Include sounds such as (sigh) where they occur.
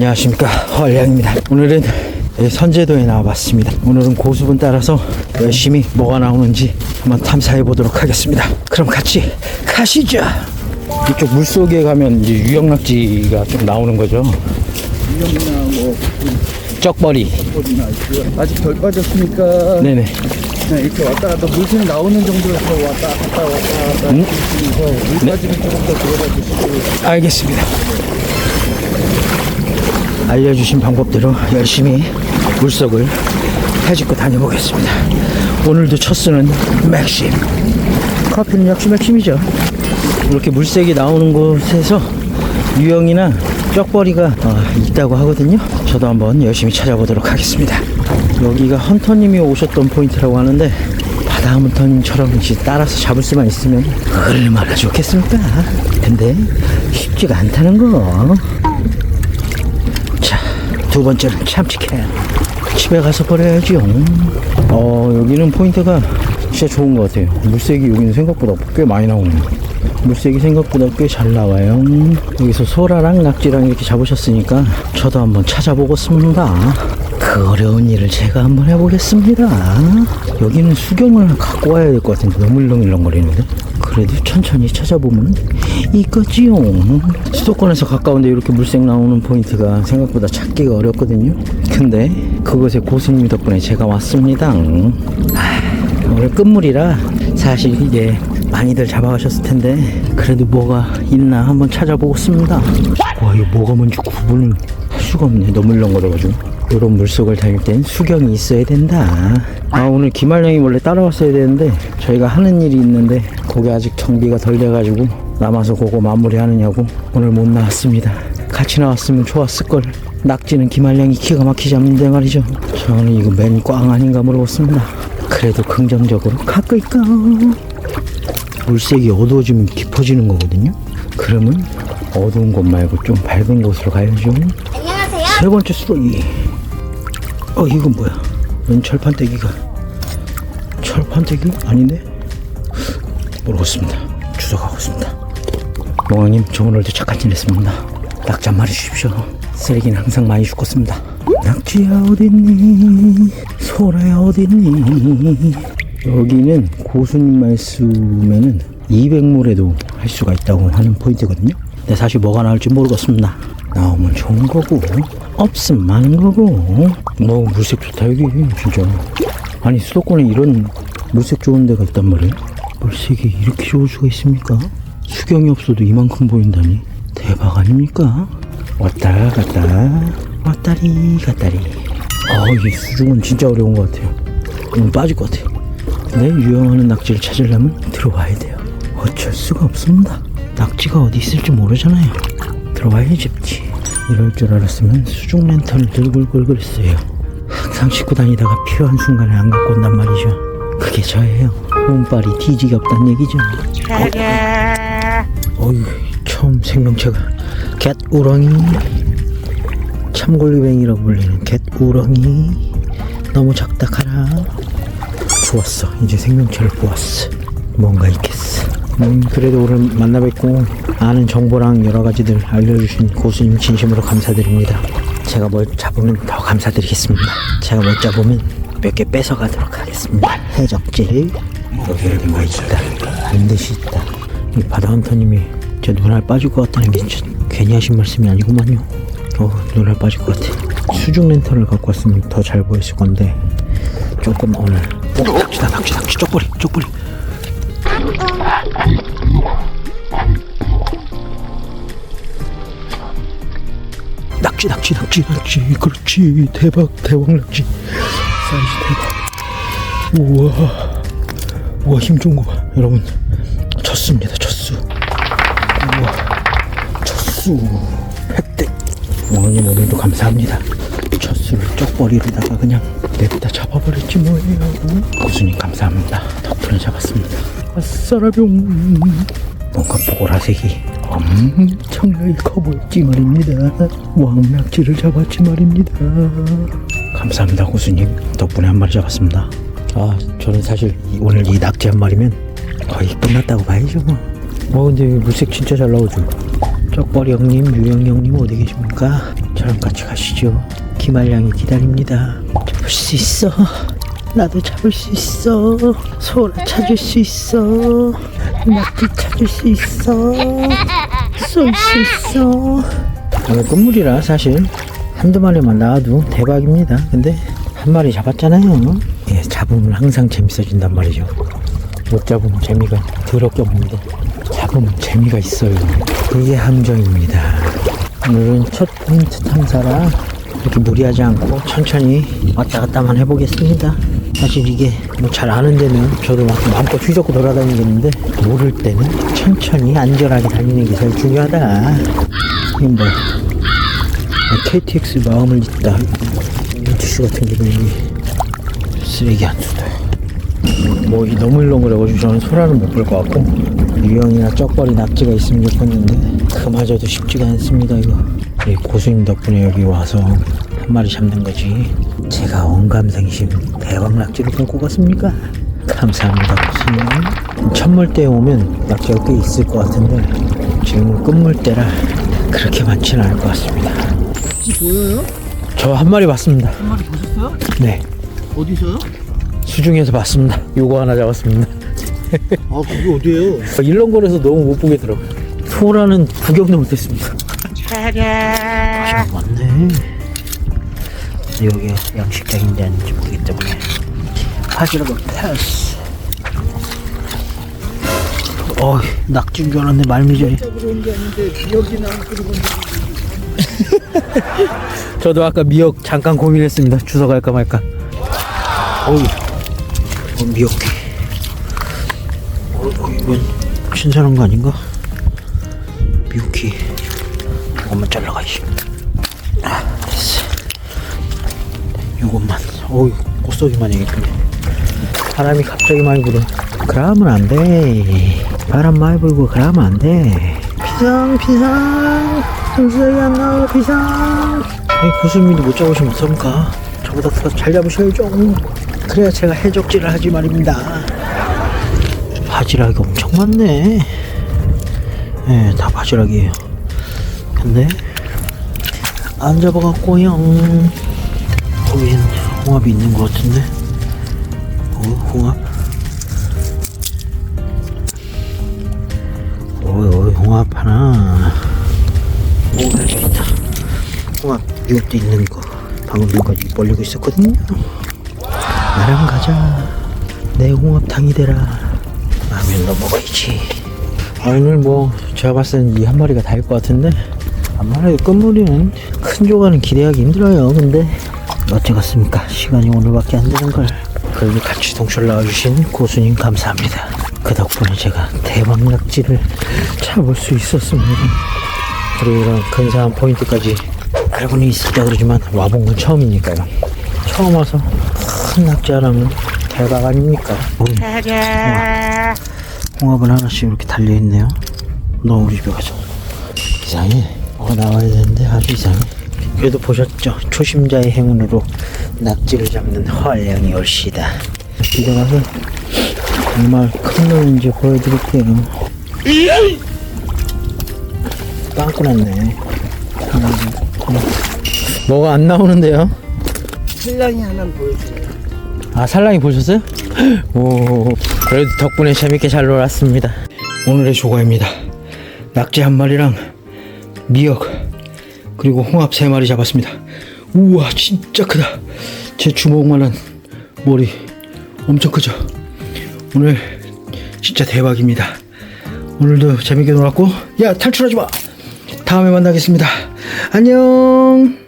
안녕하십니까. 헐량입니다. 오늘은 예, 선제도에 나와봤습니다. 오늘은 고수분 따라서 열심히 뭐가 나오는지 한번 탐사해 보도록 하겠습니다. 그럼 같이 가시죠. 이쪽 물속에 가면 이제 유영낙지가 좀 나오는 거죠. 유형이나 뭐 쩍벌이. 있고요. 아직 덜 빠졌으니까. 네네. 그냥 이렇게 왔다 갔다 물샘 나오는 정도에서 왔다 갔다 왔다 갔다 음? 해서 물 네. 조금 더 들어가 주시고 알겠습니다 알려주신 방법대로 열심히 물속을 헤집고 다녀보겠습니다. 오늘도 첫 수는 맥심. 커피는 역시 맥심이죠. 이렇게 물색이 나오는 곳에서 유형이나 쩍벌이가 어, 있다고 하거든요. 저도 한번 열심히 찾아보도록 하겠습니다. 여기가 헌터님이 오셨던 포인트라고 하는데 바다 헌터님처럼 따라서 잡을 수만 있으면 얼마나 좋겠습니까? 근데 쉽지가 않다는 거. 자, 두 번째는 참치캔. 집에 가서 버려야죠. 어, 여기는 포인트가 진짜 좋은 것 같아요. 물색이 여기는 생각보다 꽤 많이 나오네요. 물색이 생각보다 꽤 잘 나와요. 여기서 소라랑 낙지랑 이렇게 잡으셨으니까 저도 한번 찾아보겠습니다. 그 어려운 일을 제가 한번 해보겠습니다. 여기는 수경을 갖고 와야 될 것 같은데 너무 일렁일렁거리는데? 그래도 천천히 찾아보면 이거지요. 수도권에서 가까운데 이렇게 물색 나오는 포인트가 생각보다 찾기가 어렵거든요. 근데 그곳에 고수님 덕분에 제가 왔습니다. 아, 오늘 끝물이라 사실 이게 많이들 잡아가셨을 텐데 그래도 뭐가 있나 한번 찾아보겠습니다. 와 이거 뭐가 뭔지 구분을 할 수가 없네. 너무 일렁거려가지고. 이런 물속을 다닐 땐 수경이 있어야 된다. 아 오늘 김할령이 원래 따라왔어야 되는데 저희가 하는 일이 있는데 거기 아직 정비가 덜 돼가지고 남아서 그거 마무리하느냐고 오늘 못 나왔습니다. 같이 나왔으면 좋았을 걸. 낙지는 김할령이 기가 막히게 잡는데 말이죠. 저는 이거 맨 꽝 아닌가 물어봤습니다. 그래도 긍정적으로 가까이까. 물색이 어두워지면 깊어지는 거거든요. 그러면 어두운 곳 말고 좀 밝은 곳으로 가야죠. 안녕하세요. 세 번째 수로이. 어, 이건 뭐야? 웬 철판떼기가. 철판떼기? 아닌데? 모르겠습니다. 주워가겠습니다. 몽왕님, 저 오늘도 착한 일 했습니다. 낙지 한 마리 주십시오. 쓰레기는 항상 많이 죽었습니다. 낙지야 어딨니? 소라야 어딨니? 여기는 고수님 말씀에는 200물에도 할 수가 있다고 하는 포인트거든요. 근데 사실 뭐가 나올지 모르겠습니다. 나오면 좋은 거고 없으면 많은 거고. 뭐 물색 좋다 여기 진짜. 아니 수도권에 이런 물색 좋은 데가 있단 말이에요? 물색이 이렇게 좋을 수가 있습니까? 수경이 없어도 이만큼 보인다니. 대박 아닙니까? 왔다 갔다. 왔다리 갔다리. 아이 수중은 진짜 어려운 것 같아요. 오늘 빠질 것 같아요. 근데 유용하는 낙지를 찾으려면 들어와야 돼요. 어쩔 수가 없습니다. 낙지가 어디 있을지 모르잖아요. 들어와야 집지 이럴 줄 알았으면 수중 들고 걸 그랬어요. 항상 싣고 다니다가 필요한 순간에 안 갖고 온단 말이죠. 그게 저예요. 몸빨이 뒤지게 없단 얘기죠. 어휴 처음 생명체가 갯우렁이. 참골리뱅이라고 불리는 갯우렁이. 너무 작다 카라. 좋았어. 이제 생명체를 보았어. 뭔가 있겠어 음 그래도 오늘 만나 뵙고 아는 정보랑 여러 가지들 알려주신 고수님 진심으로 감사드립니다 제가 뭘 잡으면 더 감사드리겠습니다 제가 못 잡으면 몇 개 뺏어가도록 하겠습니다 해적질 여기 여기 뭐 있다 반드시 있다 이 바다 헌터님이 제 눈알 빠질 것 같다는 게 괜히 하신 말씀이 아니구만요 어 눈알 빠질 것 같아 수중 랜턴을 갖고 왔으면 더 잘 보였을 건데 조금 오늘 어, 낚시다 낚시 낚시 쪽벌이 쪽벌이 낚시 낚시 낚시 낚시. 그렇지. 대박 대왕 낚시. 사이즈 대박. 우와. 우와 힘 좋은 거봐. 여러분 쳤습니다 첫수. 우와. 첫수. 획득. 왕님 오늘도 감사합니다. 첫수를 쪽벌이로다가 그냥 냅다 잡아버렸지 뭐예요. 고수님 감사합니다. 덕분에 잡았습니다. 아싸라병 뭔가 보라색이 엄청나게 커 보였지 말입니다 왕낙지를 잡았지 말입니다 감사합니다 고수님 덕분에 한 마리 잡았습니다 아 저는 사실 이- 오늘 이 낙지 한 마리면 거의 끝났다고 봐야죠 뭐. 어 근데 물색 진짜 잘 나오죠 쩍벌이 형님 유영 형님 어디 계십니까 잘 저랑 같이 가시죠. 기말량이 기다립니다. 잡을 수 있어. 나도 잡을 수 있어. 소라 찾을 수 있어. 낙지 찾을 수 있어. 쏠 수 있어. 오늘 끝물이라 사실 한두 마리만 나와도 대박입니다. 근데 한 마리 잡았잖아요. 예, 잡으면 항상 재밌어진단 말이죠. 못 잡으면 재미가 더럽게 없는데 잡으면 재미가 있어요. 그게 함정입니다. 오늘은 첫 포인트 탐사라 이렇게 무리하지 않고 천천히 왔다 갔다만 해보겠습니다. 사실 이게 뭐 잘 아는 데는 저도 막 마음껏 휘젓고 돌아다니겠는데 모를 때는 천천히 안전하게 다니는 게 제일 중요하다. 아, KTX 마음을 잇다. 티슈 같은 기분이 쓰레기 안 쏟아요. 뭐이 너무 일렁거려가지고 저는 소라는 못 볼 것 같고 유형이나 쩍벌이 낙지가 있으면 좋겠는데 그마저도 쉽지가 않습니다 이거 이 고수님 덕분에 여기 와서 한 마리 잡는 거지 제가 언감생심 대박 낙지를 꿈꿔 봤습니까? 감사합니다 고수님 첫물때에 오면 낙지가 꽤 있을 것 같은데 지금은 끝물때라 그렇게 많지는 않을 것 같습니다 혹시 보여요? 저 한 마리 봤습니다 한 마리 보셨어요? 네 어디서요? 수중에서 봤습니다 요거 하나 잡았습니다 아 그게 어디예요? 일렁거려서 너무 못 보겠더라고요. 소라는 구경도 못했습니다. 아, 맞네. 여기 양식장인지 아닌지 모르기 때문에 하지라도 패스. 어, 낙지인 줄 기억이나 그리고 (laughs) 저도 아까 미역 잠깐 고민했습니다. 주워 갈까 말까. 어, 미역회. 어, 어, 이건 신선한 거 아닌가? 미역회. 이것만 잘라가야지. 아, 이것만. 어우, 꽃속이만 얘기했네. 바람이 갑자기 많이 불어. 그러면 안 돼. 바람 많이 불고 그러면 안 돼. 비상, 비상. 정수영이 안 나와, 비상. 아니, 고수님도 못 잡으시면 어떡합니까? 저보다 더 잘 잡으셔야죠. 그래야 제가 해적질을 하지 말입니다. 바지락이 엄청 많네. 예, 다 바지락이에요. 근데, 안 잡아갖고요. 거기엔 홍합이 있는 것 같은데. 어, 홍합. 어이, 어이, 홍합 하나. 오, 여기 있다. 홍합 이것도 있는 거. 방금 전까지 벌리고 있었거든요. 나랑 가자. 내 홍합탕이 되라. 라면 너 먹어야지. 아, 오늘 뭐, 제가 봤을 땐 이 한 마리가 다일 것 같은데, 아무래도 끝물이는 큰 조가는 기대하기 힘들어요. 근데, 어쩌겠습니까? 시간이 오늘밖에 안 되는 걸. 그래도 같이 동철 나와주신 고수님 감사합니다. 그 덕분에 제가 대박 낙지를 잡을 수 있었습니다. 그리고 이런 근사한 포인트까지 알고는 있었다 그러지만 와본 건 처음이니까요. 처음 와서 큰 낙지 하나면 대박 아닙니까? 음, 홍합. 홍합은 하나씩 이렇게 달려있네요. 너 우리 집에 가서. 이상해. 뭐가 나와야 되는데 아주 이상해. 그래도 보셨죠? 초심자의 행운으로 낙지를 잡는 활량이 올시다. 이제 가서 정말 큰 놈인지 보여드릴게요. 빵꾸 났네. 뭐가 안 나오는데요? 신랑이 하나 보여주세요. 아 살랑이 보셨어요? 오 그래도 덕분에 재밌게 잘 놀았습니다 오늘의 조과입니다 낙지 한 마리랑 미역 그리고 홍합 세 마리 잡았습니다. 우와 진짜 크다. 제 주먹만한 머리 엄청 크죠? 오늘 진짜 대박입니다. 오늘도 재밌게 놀았고 야 탈출하지 마. 다음에 만나겠습니다. 안녕